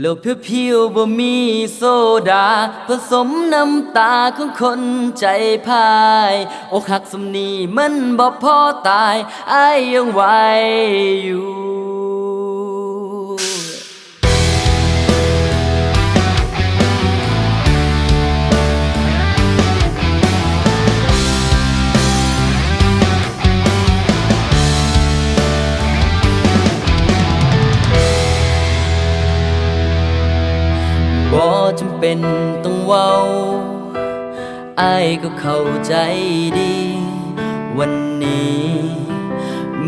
โลกเพียวๆบ่มีโซดา ผสมน้ำตาของคนใจพาย อกหักสมนีมันบ่พอตายอายยังไหวอยู่ จำเป็นต้องเว้าอายก็เข้าใจดี วันนี้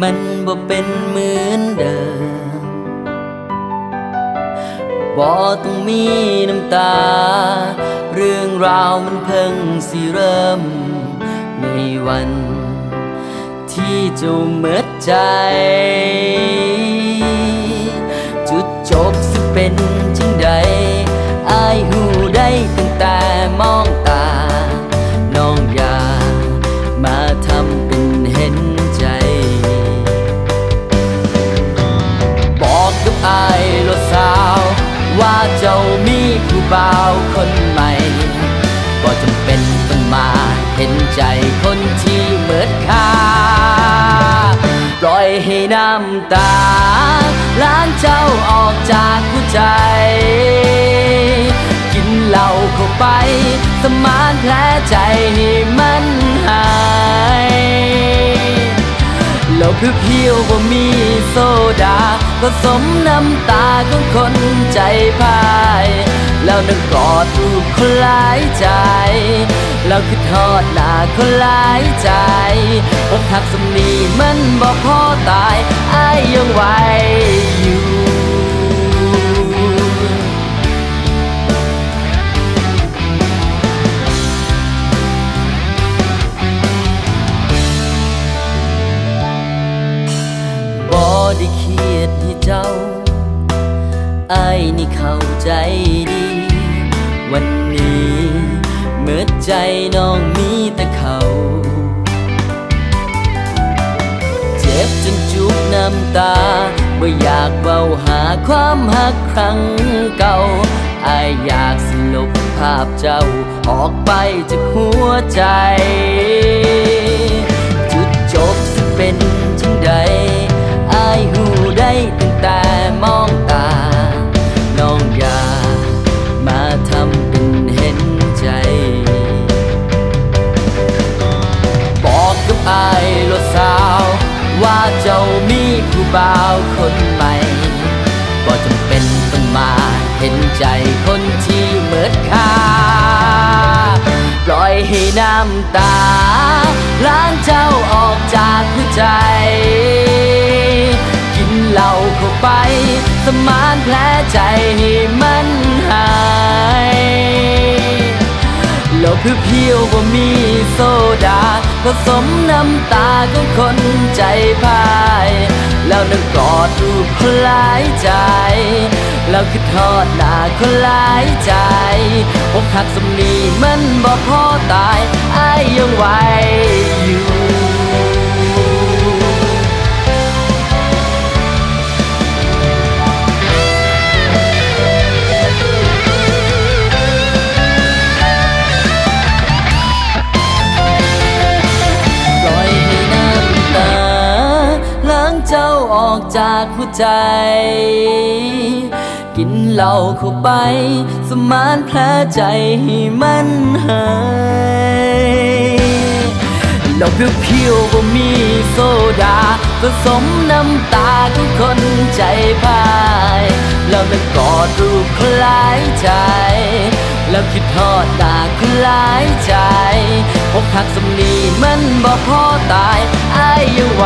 มันบ่เป็นเหมือนเดิมบ่ต้องมีน้ำตา เรื่องราวมันเพิ่งสิเริ่ม ในวัน ที่เจะเมิดใจ เจ้ามีผู้บ่าวคนใหม่ก็จำเป็นต้องมาเห็นใจคนที่เหมือนค่า ปล่อยให้น้ำตา ล้างเจ้าออกจากหัวใจ กินเหล้าเข้าไป สมานแผลใจให้มัน เราคือเพียวบ่มีโซดาผสมน้ำตาของคนใจพาย แล้วนั่งกอดรูปคนหลายใจแล้วคือทอดหน้าคนหลายใจอกทักสมนีมันบ่พอตายอายยังไหว ได้เครียดให้เจ้าไอ้ายนี่เข้าใจดี วันนี้เมื่อใจน้องมีแต่เขาเจ็บจนจุกน้ำตาบ่อยากเบาหาความหักครั้งเก่าอายอยากสลบภาพเจ้าออกไปจากหัวใจ จุดจบสิเป็น ตั้งแต่มองตา น้องอย่ามาทำเป็นเห็นใจ บอกกับอายโลดสาว ว่าเจ้ามีผู้บ่าวคนใหม่ก็จำเป็นต้องมาเห็นใจคนที่เหมือนค่าปล่อยให้น้ำตาล้างเจ้าออกจากหัวใจ ไป สมานแผลใจให้มันหายโลกเพียวๆบ่มีโซดา ผสมน้ำตาของคนใจพาย แล้วนึกกอดรูปคนหลายใจ แล้วคือทอดหน้าคนหลายใจอกหักสำนีมันบ่พอตายอายยังไหวอยู่ ออกจากหัวใจ กินเหล้าเข้าไป สมานแผลใจให้มันหายโลกเพียวๆบ่มีโซดา ผสมน้ำตาของคนใจพายแล้วมันกอดรูปคนหลายใจ แล้วคิดทอดตาคนหลายใจอกหักสำนีมันบ่พอตายอายยังไหว